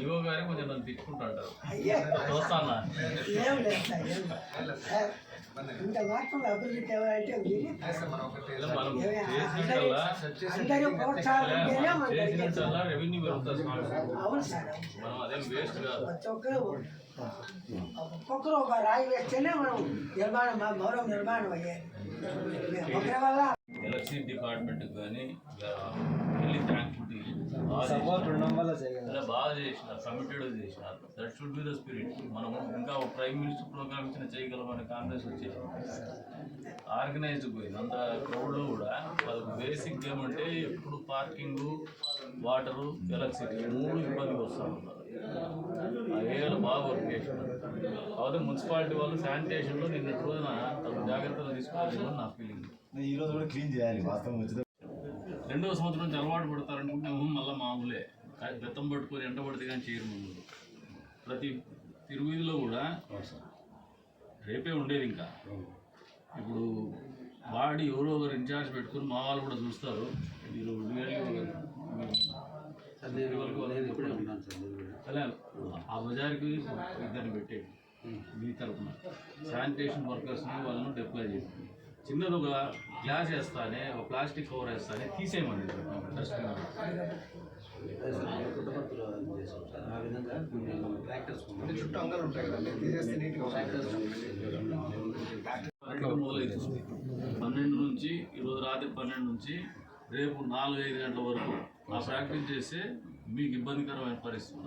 EO గారే కొంచెం నన్ను తిట్టుకుంటుంటారు అయ్యే చూస్తానా ఇంత మాత్రం అభివృద్ధి ఎవరంటే అందరూ రెవెన్యూ పెరుగుతుంది అవును సార్ మనం అదేం వేస్ట్ కాదు ప్రతి ఒక్కరు ఒక్కొక్కరు ఒక రాయి వేస్తేనే మనం నిర్మాణం గౌరవ నిర్మాణం అయ్యేది ఒకరి వల్ల ఎలక్ట్రిసిటీ డిపార్ట్మెంట్ కానీ వెళ్ళి థ్యాంక్ఫుల్ బాగా చేసినారు కమిటెడ్ చేసిన. That should be the spirit మనం ఇంకా ప్రైమ్ మినిస్టర్ ప్రోగ్రామ్ ఇచ్చిన చేయగలమని కాంగ్రెస్ వచ్చేసి ఆర్గనైజ్డ్ పోయింది. అంత క్రౌడ్లో కూడా వాళ్ళకి బేసిక్ ఏమంటే ఎప్పుడు పార్కింగ్ వాటరు ఎలక్ట్రిసిటీ మూడు ఇబ్బందులు వస్తూ ఉన్నారు ఆ బాగా వర్క్ చేసినారు కాకపోతే మున్సిపాలిటీ వాళ్ళు శానిటేషన్లో నిన్నటి రోజున తగు జాగ్రత్తలు తీసుకోవాలని నా ఫీలింగ్ ఈ రోజు కూడా క్లీన్ చేయాలి వాస్తవం రెండవ సంవత్సరం నుంచి అలవాటు పడతారనుకుంటే ఊహు మళ్ళీ మామూలే. బెత్తం పట్టుకొని ఎండ పడితే కానీ చేయరు ముందు ప్రతి తిరువీధిలో కూడా రేపే ఉండేది ఇంకా. ఇప్పుడు వాడి ఎవరో ఒకరు ఇన్ఛార్జ్ పెట్టుకుని మా వాళ్ళు కూడా చూస్తారు. మీరు ఆ బజార్కి ఇద్దరిని పెట్టేది. మీ తరఫున శానిటేషన్ వర్కర్స్ని వాళ్ళను డిప్లాయ్ చేసి చిన్నది ఒక గ్లాస్ వేస్తానే ఒక ప్లాస్టిక్ కవర్ వేస్తానే తీసేయమని చుట్టూ అంగాలు ఉంటాయి కదండి తీసేస్తే నీట్గా అట్లా మొదలవుతుంది పన్నెండు నుంచి ఈరోజు రాత్రి పన్నెండు నుంచి రేపు నాలుగు ఐదు గంటల వరకు ఆ ప్రాక్టీస్ చేస్తే మీకు ఇబ్బందికరమైన పరిస్థితి.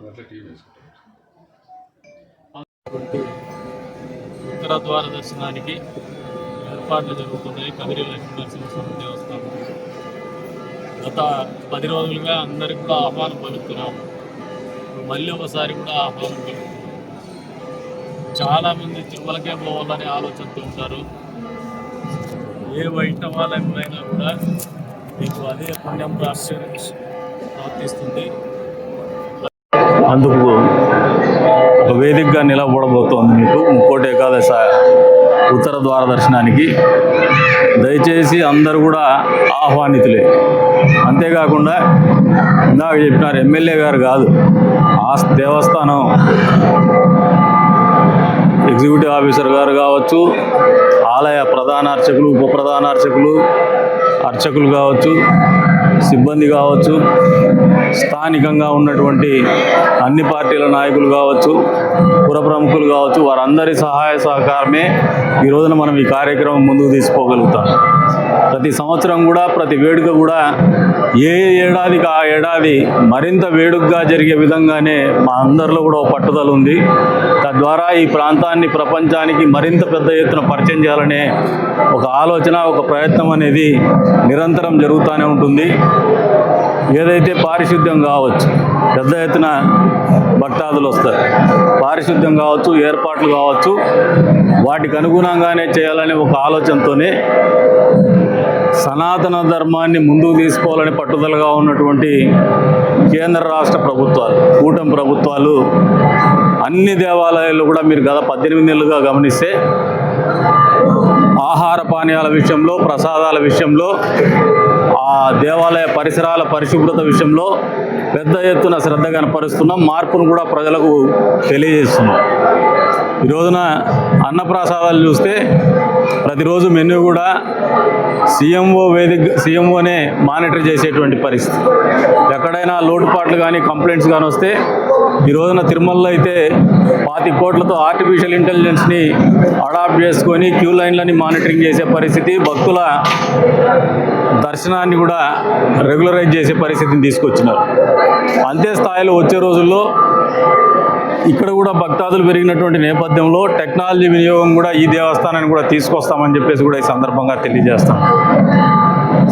ఉత్తర ద్వార దర్శనానికి ఏర్పాట్లు జరుగుతున్నాయి. కదిరి లక్ష్మీ నరసింహస్వామి దేవస్థానం. గత పది రోజులుగా అందరికి కూడా ఆహ్వానం పలుకుతున్నాం. మళ్ళీ ఒకసారి కూడా ఆహ్వానం పలుకుతున్నాం. చాలామంది తిరుమలకే పోవాలనే ఆలోచనతో ఉంటారు. ఏ వైష్ణవాలయమైనా కూడా మీకు అదే పుణ్యం ప్రాప్తి ప్రాప్తిస్తుంది. అందుకు ఒక వేదికగా నిలబడబోతోంది మీకు. ముక్కోటి ఏకాదశ ఉత్తర ద్వార దర్శనానికి. దయచేసి అందరూ కూడా ఆహ్వానితులే. అంతేకాకుండా ఇందాక చెప్పినారు ఎమ్మెల్యే గారు కాదు ఆ దేవస్థానం ఎగ్జిక్యూటివ్ ఆఫీసర్ గారు కావచ్చు ఆలయ ప్రధాన అర్చకులు ఉప ప్రధాన అర్చకులు అర్చకులు కావచ్చు సిబ్బంది కావచ్చు స్థానికంగా ఉన్నటువంటి అన్ని పార్టీల నాయకులు కావచ్చు పుర ప్రముఖులు కావచ్చు వారందరి సహాయ సహకారమే ఈ రోజున మనం ఈ కార్యక్రమం ముందుకు తీసుకోగలుగుతాం ప్రతి సంవత్సరం కూడా ప్రతి వేడుక కూడా ఏ ఏడాదికి ఆ ఏడాది మరింత వేడుకగా జరిగే విధంగానే మా అందరిలో కూడా ఒక పట్టుదల ఉంది. తద్వారా ఈ ప్రాంతాన్ని ప్రపంచానికి మరింత పెద్ద ఎత్తున పరిచయం చేయాలనే ఒక ఆలోచన ఒక ప్రయత్నం అనేది నిరంతరం జరుగుతూనే ఉంటుంది. ఏదైతే పారిశుద్ధ్యం కావచ్చు పెద్ద ఎత్తున భక్తాదులు వస్తారు. పారిశుద్ధ్యం కావచ్చు ఏర్పాట్లు కావచ్చు వాటికి అనుగుణంగానే చేయాలనే ఒక ఆలోచనతోనే సనాతన ధర్మాన్ని ముందుకు తీసుకోవాలని పట్టుదలగా ఉన్నటువంటి కేంద్ర రాష్ట్ర ప్రభుత్వాలు కూటమి ప్రభుత్వాలు అన్ని దేవాలయాల్లో కూడా మీరు గత పద్దెనిమిది నెలలుగా గమనిస్తే ఆహార పానీయాల విషయంలో ప్రసాదాల విషయంలో ఆ దేవాలయ పరిసరాల పరిశుభ్రత విషయంలో పెద్ద ఎత్తున శ్రద్ధ కనపరుస్తున్నాం మార్పును కూడా ప్రజలకు తెలియజేస్తున్నాం. ఈ రోజున అన్నప్రసాదాలు చూస్తే ప్రతిరోజు మెనూ కూడా సీఎంఓ వేదిక సీఎంఓనే మానిటర్ చేసేటువంటి పరిస్థితి. ఎక్కడైనా లోటుపాట్లు కానీ కంప్లైంట్స్ కానీ వస్తే ఈ రోజున తిరుమలలో అయితే పాతి కోట్లతో ఆర్టిఫిషియల్ ఇంటెలిజెన్స్ని అడాప్ట్ చేసుకొని క్యూ లైన్లని మానిటరింగ్ చేసే పరిస్థితి భక్తుల దర్శనాన్ని కూడా రెగ్యులరైజ్ చేసే పరిస్థితిని తీసుకొచ్చినారు. అంతే స్థాయిలో వచ్చే రోజుల్లో ఇక్కడ కూడా భక్తాదులు పెరిగినటువంటి నేపథ్యంలో టెక్నాలజీ వినియోగం కూడా ఈ దేవస్థానాన్ని కూడా తీసుకొస్తామని చెప్పేసి కూడా ఈ సందర్భంగా తెలియజేస్తాం.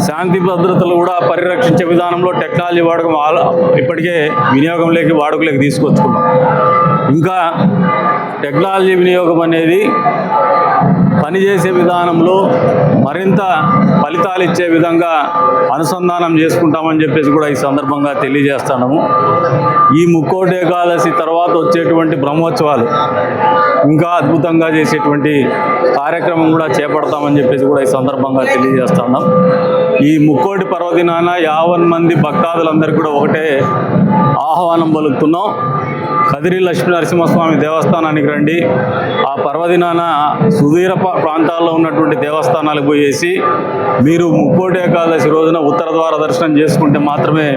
శాంతి భద్రతలు కూడా పరిరక్షించే విధానంలో టెక్నాలజీ వాడకం ఇప్పటికే వినియోగంలోకి వాడుకలోకి తీసుకొచ్చుకున్నాం. ఇంకా టెక్నాలజీ వినియోగం అనేది పనిచేసే విధానంలో మరింత ఫలితాలు ఇచ్చే విధంగా అనుసంధానం చేసుకుంటామని చెప్పేసి కూడా ఈ సందర్భంగా తెలియజేస్తున్నాము. ఈ ముక్కోటి ఏకాదశి తర్వాత వచ్చేటువంటి బ్రహ్మోత్సవాలు ఇంకా అద్భుతంగా చేసేటువంటి కార్యక్రమం కూడా చేపడతామని చెప్పేసి కూడా ఈ సందర్భంగా తెలియజేస్తున్నాం. ఈ ముక్కోటి పర్వదినాన యావన్ మంది భక్తాదులందరికీ కూడా ఒకటే ఆహ్వానం పలుకుతున్నాం. కదిరి లక్ష్మీ నరసింహస్వామి దేవస్థానానికి రండి. ఆ పర్వదినాన సుదీర ప్రాంతాల్లో ఉన్నటువంటి దేవస్థానాలకు పోయేసి మీరు ముక్కోటి ఏకాదశి రోజున ఉత్తర ద్వార దర్శనం చేసుకుంటే మాత్రమే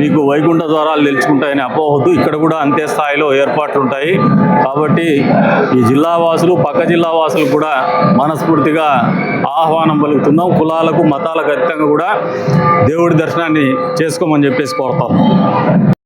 మీకు వైకుంఠ ద్వారాలు నిలుచుకుంటాయని అపోహద్దు. ఇక్కడ కూడా అంతే స్థాయిలో ఏర్పాట్లు ఉంటాయి. కాబట్టి ఈ జిల్లా వాసులు పక్క జిల్లా వాసులు కూడా మనస్ఫూర్తిగా ఆహ్వానం పలుకుతున్నాం. కులాలకు మతాలకు అతీతంగా కూడా దేవుడి దర్శనాన్ని చేసుకోమని చెప్పేసి కోరుతాం.